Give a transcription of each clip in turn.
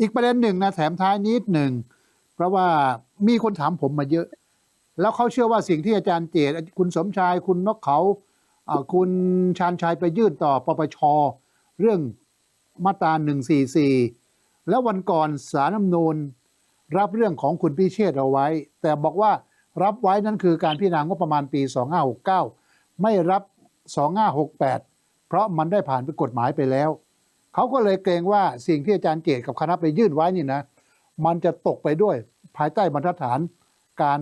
อีกประเด็นหนึ่งนะแถมท้ายนิดหนึ่ง เพราะว่ามีคนถามผมมาเยอะ แล้วเขาเชื่อว่าสิ่งที่อาจารย์เจตคุณสมชายคุณนกเขาคุณชาญชัยไปยื่นต่อปปชเรื่องมาตรา144 แล้ววันก่อนสารน้ำนูนรับเรื่องของคุณพิเชษเอาไว้ แต่บอกว่ารับไว้นั่นคือการพิจารณางบประมาณปี 2569 ไม่รับ 2568 เพราะมันได้ผ่านไปกฎหมายไปแล้ว เขาก็เลยเกรงว่าสิ่งที่อาจารย์เจตกับคณะไปยื่นไว้นี่นะ มันจะตกไปด้วยภายใต้บรรทัดฐานการ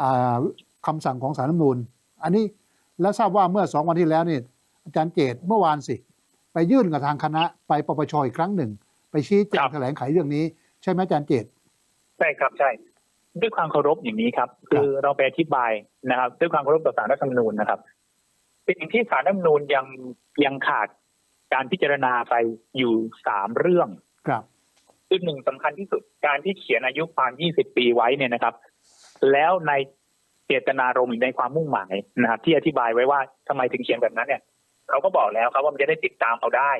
อ่าคำสั่งของสารรัฐธรรมนูญอันนี้แล้วทราบว่าเมื่อสองวันที่แล้วนี่อาจารย์เจตเมื่อวานสิ ไปยื่นกับทางคณะไปปปชอีกครั้งหนึ่ง ไปชี้แจครังบแถลงไขเรื่องนี้ ใช่ไหมอาจารย์เจตใช่ครับใช่ ด้วยความเคารพอย่างนี้ครับ คือเราไปอธิบายนะครับ ด้วยความเคารพต่อสารรัฐธรรมนูญนะครับสิ่งที่สารรัฐธรรมนูญยังยังขาด การพิจารณาไปอยู่สามเรื่องครับคือหนึ่งสำคัญที่สุดการที่เขียนอายุความ 20 ปีไว้เนี่ยนะครับ แล้วในเจตนารมณ์หรือในความมุ่งหมายนะครับที่อธิบายไว้ว่าทำไมถึงเขียนแบบนั้นเนี่ยเขาก็บอกแล้วครับว่ามันจะได้ติดตามเอาได้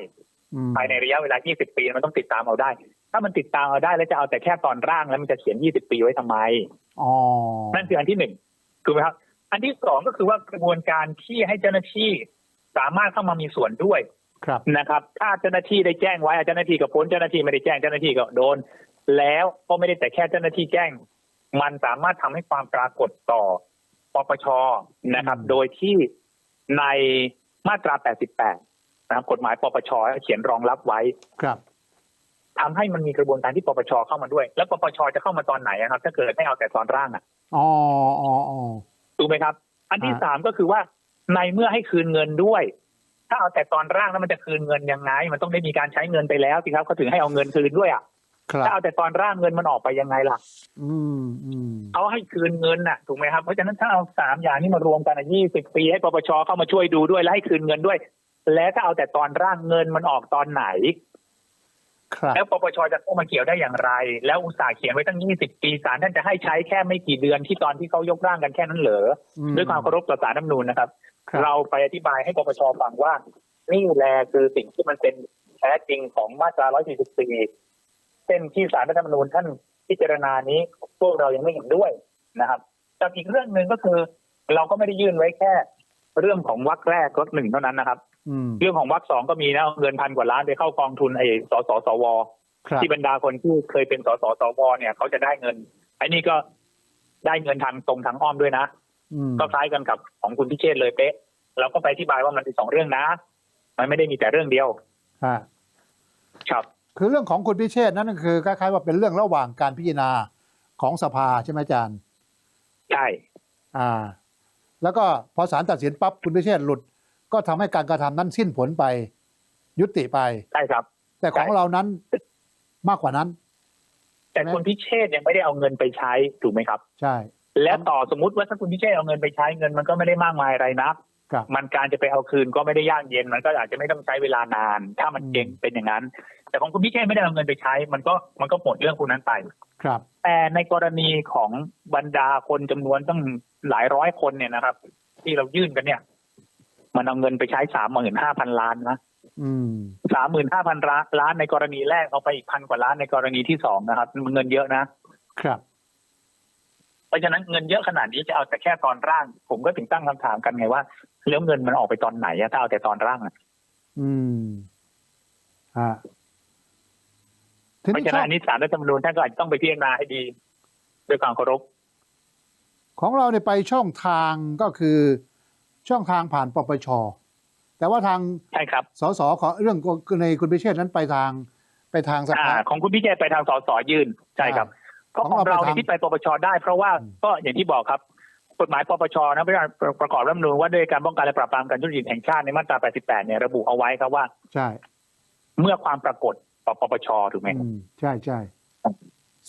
อืมภายในระยะเวลา 20 ปีมันต้องติดตามเอาได้ ถ้ามันติดตามเอาได้แล้วจะเอาแต่แค่ตอนร่างแล้วมันจะเขียน 20 ปีไว้ทำไมอ๋อนั่นคืออันที่หนึ่งถูกไหมครับ อันที่สองก็คือว่ากระบวนการที่ให้เจ้าหน้าที่สามารถเข้ามามีส่วนด้วย ครับนะครับถ้าเจ้าหน้าที่ได้แจ้งไว้เจ้าหน้าที่ก็พ้นเจ้าหน้าที่ไม่ได้แจ้งเจ้าหน้าที่ก็โดน แล้วก็ไม่ได้แต่แค่เจ้าหน้าที่แจ้ง มันสามารถทำให้ความปรากฏต่อปปชนะครับ โดยที่ในมาตรา 88 นะครับ กฎหมายปปชเขียนรองรับไว้ครับทำให้มันมีกระบวนการที่ปปชเข้ามาด้วย แล้วปปชจะเข้ามาตอนไหนอะครับ ถ้าเกิดไม่เอาแต่ตอนร่างอะอ๋ออ๋ออ๋อถูกไหมครับ อันที่อ่าสามก็คือว่าในเมื่อให้คืนเงินด้วย ถ้าเอาแต่ตอนร่างแล้วมันจะคืนเงินยังไง มันต้องได้มีการใช้เงินไปแล้วสิครับเขาถึงให้เอาเงินคืนด้วยอะครับถ้าเอาแต่ตอนร่างเงินมันออกไปยังไงล่ะ อืมอืมเขาให้คืนเงินน่ะถูกไหมครับเพราะฉะนั้นถ้าเอาสามอย่างนี้มารวมกันยี่สิบปีให้ปปชเข้ามาช่วยดูด้วยและให้คืนเงินด้วย และถ้าเอาแต่ตอนร่างเงินมันออกตอนไหนครับ แล้วปปชจะเข้ามาเกี่ยวได้อย่างไร แล้วอุตสาห์เขียนไว้ตั้ง 20 ปีศาลท่านจะให้ใช้แค่ไม่กี่เดือนที่ตอนที่เขายกร่างกันแค่นั้นเหรออืมด้วยความเคารพต่อสารรัฐธรรมนูญนะครับครับ เราไปอธิบายให้ปปชฟังว่า นี่แหละคือสิ่งที่มันเป็นแท้จริงของมาตรา 144 เส้นที่สารรัฐธรรมนูญท่านพิจารณานี้พวกเรายังไม่เห็นด้วยนะครับแต่อีกเรื่องหนึ่งก็คือ เราก็ไม่ได้ยื่นไว้แค่ เรื่องของวรรคแรกวรรคหนึ่งเท่านั้นนะครับอืมเรื่องของวรรคสองก็มีนะเอาเงินพันกว่าล้านไปเข้ากองทุนไอ้สสสวครับที่บรรดาคนที่เคยเป็นสสสวเนี่ยเขาจะได้เงินไอ้นี่ก็ได้เงินทางตรงทางอ้อมด้วยนะอืมก็คล้ายกันกับของคุณพิเชษเลยเป๊ะ เราก็ไปอธิบายว่ามันเป็นสองเรื่องนะ มันไม่ได้มีแต่เรื่องเดียวฮะครับ คือเรื่องของคุณพิเชษฐ์นั่นก็คือคล้ายๆว่าเป็นเรื่องระหว่างการพิจารณาของสภาใช่ไหมอาจารย์ ใช่ อ่า แล้วก็พอศาลตัดสินปั๊บคุณพิเชษฐ์หลุด ก็ทำให้การกระทำนั้นสิ้นผลไป ยุติไปใช่ครับ แต่ของใช่เรานั้นมากกว่านั้น แต่ใช่ไหมคุณพิเชษยังไม่ได้เอาเงินไปใช้ถูกไหมครับ ใช่ และต่อสมมติว่าถ้าคุณพิเชษเอาเงินไปใช้เงินมันก็ไม่ได้มากมายอะไรนักครับมันการจะไปเอาคืนก็ไม่ได้ยากเย็น มันก็อาจจะไม่ต้องใช้เวลานาน ถ้ามันอืมเก่งเป็นอย่างนั้น แต่ของคุณพิเชษไม่ได้เอาเงินไปใช้ มันก็มันก็หมดเรื่องพวกนั้นไป ครับ แต่ในกรณีของบรรดาคนจำนวนตั้ง หลายร้อยคนเนี่ยนะครับ ที่เรายื่นกันเนี่ย มันเอาเงินไปใช้สามหมื่นห้าพันล้านนะอืมสามหมื่นห้าพันล้านในกรณีแรกเอาไปอีกพันกว่าล้านในกรณีที่สองนะครับมันเงินเยอะนะ ครับ เพราะฉะนั้นเงินเยอะขนาดนี้จะเอาแต่แค่ตอนร่าง ผมก็ถึงตั้งคำถามกันไงว่าแล้วเงินมันออกไปตอนไหนอะถ้าเอาแต่ตอนร่างอะอืมฮะทีเพราะนี้ฉะช่นั้อนงอันนี้ศาลรัฐธรรมนูญท่านก็อาจจะต้องไปพิจารณาให้ดี ด้วยความเคารพ ของเราเนี่ยไปช่องทางก็คือช่องทางผ่านปปช แต่ว่าทางใช่ครับสสของเรื่องในคุณพิเชษฐ์นั้นไปทางไปทางสอ่าภาของคุณพิเชษไปทางสสยื่นใช่ครับเพราะของของเราเราไปทางเนี่ยที่ไปปปชได้เพราะว่าอืมก็อย่างที่บอกครับกฎหมายปปชนะประกอบรัฐธรรมนูญว่าด้วยการป้องกันและปราบปรามการทุจริตแห่งชาติในมาตรา 88 เนี่ยระบุเอาไว้ครับว่า ใช่ เมื่อความปรากฏต่อปปชถูกไหมครับอืมใช่ใช่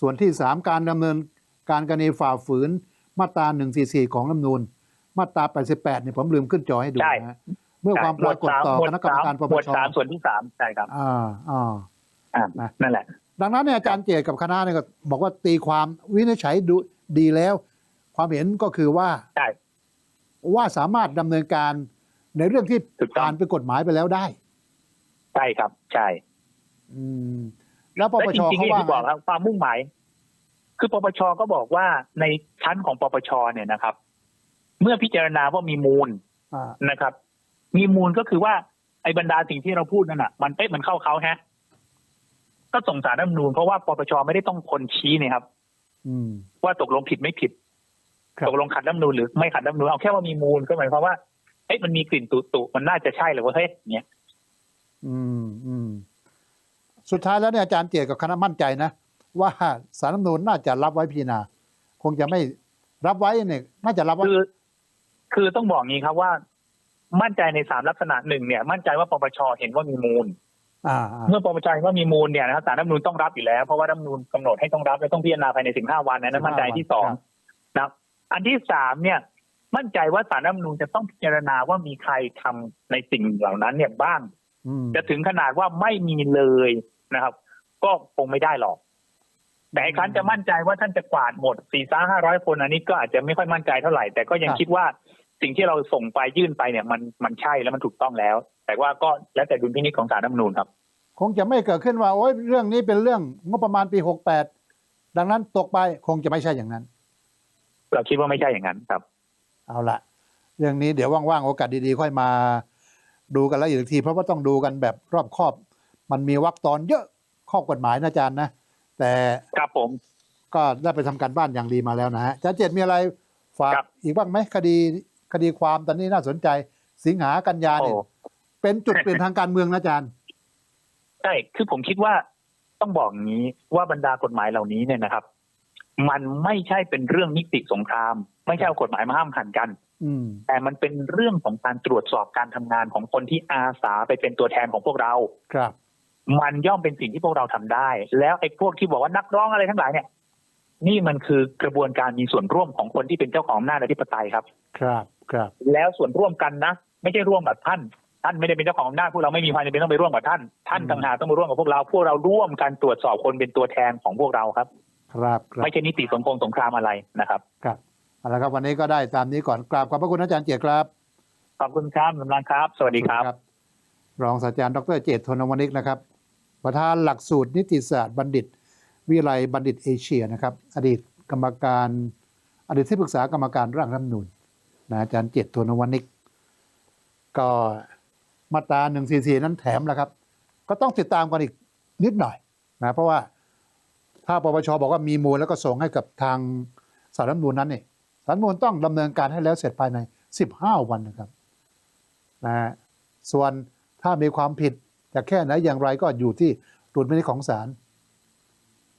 ส่วนที่สามการดำเนินการกรณีฝ่าฝืน มาตรา 144 ของรัฐธรรมนูญมาตรา 88 เนี่ยผมลืมขึ้นจอให้ดูนะฮะเมื่อความปรากฏต่อหมวคดณะกรรมสามการปหปมวดชสามส่วนที่สามใช่ครับอ่าอ่าอ่านะนั่นแหละ ดังนั้นเนี่ยอาจารย์เจตกับคณะเนี่ยก็บอกว่าตีความวินิจฉัยดูดีแล้ว ความเห็นก็คือว่าใช่ว่าสามารถดำเนินการในเรื่องที่ถูกต้องผ่านเป็นกฎหมายไปแล้วได้ใช่ครับ ใช่ อืม แล้วปปและชจริงๆเขาอย่างว่าที่บอกไงครับความมุ่งหมาย คือปปชก็บอกว่าในชั้นของปปชเนี่ยนะครับ เมื่อพิจารณาว่ามีมูลอ่านะครับ มีมูลก็คือว่าไอ้บรรดาสิ่งที่เราพูดนั่นน่ะ มันเอ๊ะมันเข้าเขาแฮะ ก็ส่งสารรัฐธรรมนูญเพราะว่าปปชไม่ได้ต้องคนชี้เนี่ยครับ อืม ว่าตกลงผิดไม่ผิดครับตกลงขัดรัฐธรรมนูญหรือไม่ขัดรัฐธรรมนูญเอาแค่ว่ามีมูลก็หมายความว่าเอ๊ะมันมีกลิ่นตุตุมันน่าจะใช่หรือว่าเฮ้ยเนี่ยอืมอืมสุดท้ายแล้วเนี่ยอาจารย์เจตกับคณะมั่นใจนะ ว่าสารรัฐธรรมนูญน่าจะรับไว้พิจารณาคงจะไม่รับไว้เนี่ยน่าจะรับไว้คือคือต้องบอกงี้ครับว่า มั่นใจในสามลักษณะหนึ่งเนี่ย มั่นใจว่าปปชเห็นว่ามีมูลอ่าอ่าเมื่อปปชเห็นว่ามีมูลเนี่ยนะครับสารรัฐธรรมนูญต้องรับอยู่แล้ว เพราะว่ารัฐธรรมนูญกำหนดให้ต้องรับและต้องพิจารณาภายในสิบห้าวันนะนั้นมั่นใจที่สองนะครับอันที่สามเนี่ย มั่นใจว่าสารรัฐธรรมนูญจะต้องพิจารณาว่ามีใครทำในสิ่งเหล่านั้น เนี่ยบ้างอืมจะถึงขนาดว่าไม่มีเลยนะครับ ก็คงไม่ได้หรอก แต่ไอ้คันจะมั่นใจว่าท่านจะกวาดหมดสี่ซ้าห้าร้อยคนอันนี้ก็อาจจะไม่ค่อยมั่นใจเท่าไหร่ แต่ก็ยังคิดว่าสิ่งที่เราส่งไปยื่นไปเนี่ยมันมันใช่แล้วมันถูกต้องแล้ว แต่ว่าก็แล้วแต่ดุลพินิจของศาลรัฐธรรมนูญครับ คงจะไม่เกิดขึ้นว่าโอ้ยเรื่องนี้เป็นเรื่องงบประมาณปีหกแปดดังนั้นตกไปคงจะไม่ใช่อย่างนั้น เราคิดว่าไม่ใช่อย่างนั้นครับ เอาละเรื่องนี้เดี๋ยวว่างๆโอกาสดีๆ ค่อยมาดูกันแล้วอีกที เพราะว่าต้องดูกันแบบรอบคอบ มันมีวรรคตอนเยอะข้อกฎหมายนะอาจารย์นะ แต่ครับผม ก็ได้ไปทำการบ้านอย่างดีมาแล้วนะฮะอาจารย์เจตมีอะไรฝากครับอีกบ้างไหมคดีคดีความตอนนี้น่าสนใจ สิงหากันยาโอ้เนี่ยเป็นจุดเปลี่ยนทางการเมืองนะอาจารย์ใช่คือผมคิดว่าต้องบอกอย่างนี้ว่าบรรดากฎหมายเหล่านี้เนี่ยนะครับ มันไม่ใช่เป็นเรื่องนิติสงคราม ไม่ใช่เอากฎหมายมาห้ามหันกันอืมแต่มันเป็นเรื่องของการตรวจสอบการทำงานของคนที่อาสาไปเป็นตัวแทนของพวกเรา ครับ มันย่อมเป็นสิ่งที่พวกเราทำได้ แล้วไอ้พวกที่บอกว่านักร้องอะไรทั้งหลายเนี่ย นี่มันคือกระบวนการมีส่วนร่วมของคนที่เป็นเจ้าของอำนาจอธิปไตยครับ ครับครับ แล้วส่วนร่วมกันนะไม่ใช่ร่วมกับท่าน ท่านไม่ได้เป็นเจ้าของอำนาจพวกเราไม่มีความจำเป็นต้องไปร่วมกับท่าน ท่านต่างหากต้องมาร่วมกับพวกเราพวกเราร่วมกันตรวจสอบคนเป็นตัวแทนของพวกเราครับ ครับครับไม่ใช่นิติสงครามสงครามอะไรนะครับ ครับเอาละครับ วันนี้ก็ได้ตามนี้ก่อนกราบขอบพระคุณอาจารย์เจตครับขอบคุณครับกำลังครับ สวัสดีครับ รองศาสตราจารย์ดรเจตโทนวณิกนะครับ ประธานหลักสูตรนิติศาสตร์บัณฑิต วิทยาลัยบัณฑิตเอเชียนะครับ อดีตกรรมการอดีตที่ปรึกษากรรมการร่างรัฐธรรมนูญนะอาจารย์เจตโทนวณิก ก็มาตราหนึ่งสี่สี่นั้นแถมแล้วครับ ก็ต้องติดตามกันอีกนิดหน่อยนะเพราะว่าถ้าปปชบอกว่ามีมูลแล้วก็ส่งให้กับทางสารรัฐมนูญนั้นเนี่ยสารรัฐมนูญต้องดำเนินการให้แล้วเสร็จภายใน 15 วันนะครับนะฮะส่วนถ้ามีความผิด จะแค่ไหนอย่างไรก็อยู่ที่ดุลพินิจของศาล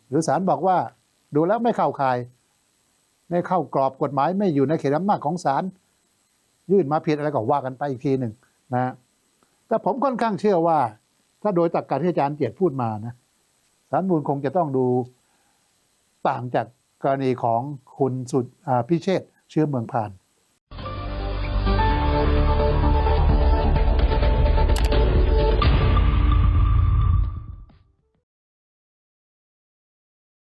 หรือศาลบอกว่าดูแล้วไม่เข้าข่าย ไม่เข้ากรอบกฎหมายไม่อยู่ในเขตอำนาจของศาลยื่นมาผิดอะไรก็ว่ากันไปอีกทีหนึ่งนะแต่ผมค่อนข้างเชื่อว่า ถ้าโดยตรรกการที่อาจารย์เจียรติพูดมานะสารมูลคงจะต้องดูต่างจากกรณีของคุณสุดพิเชษเชื้อเมืองพาน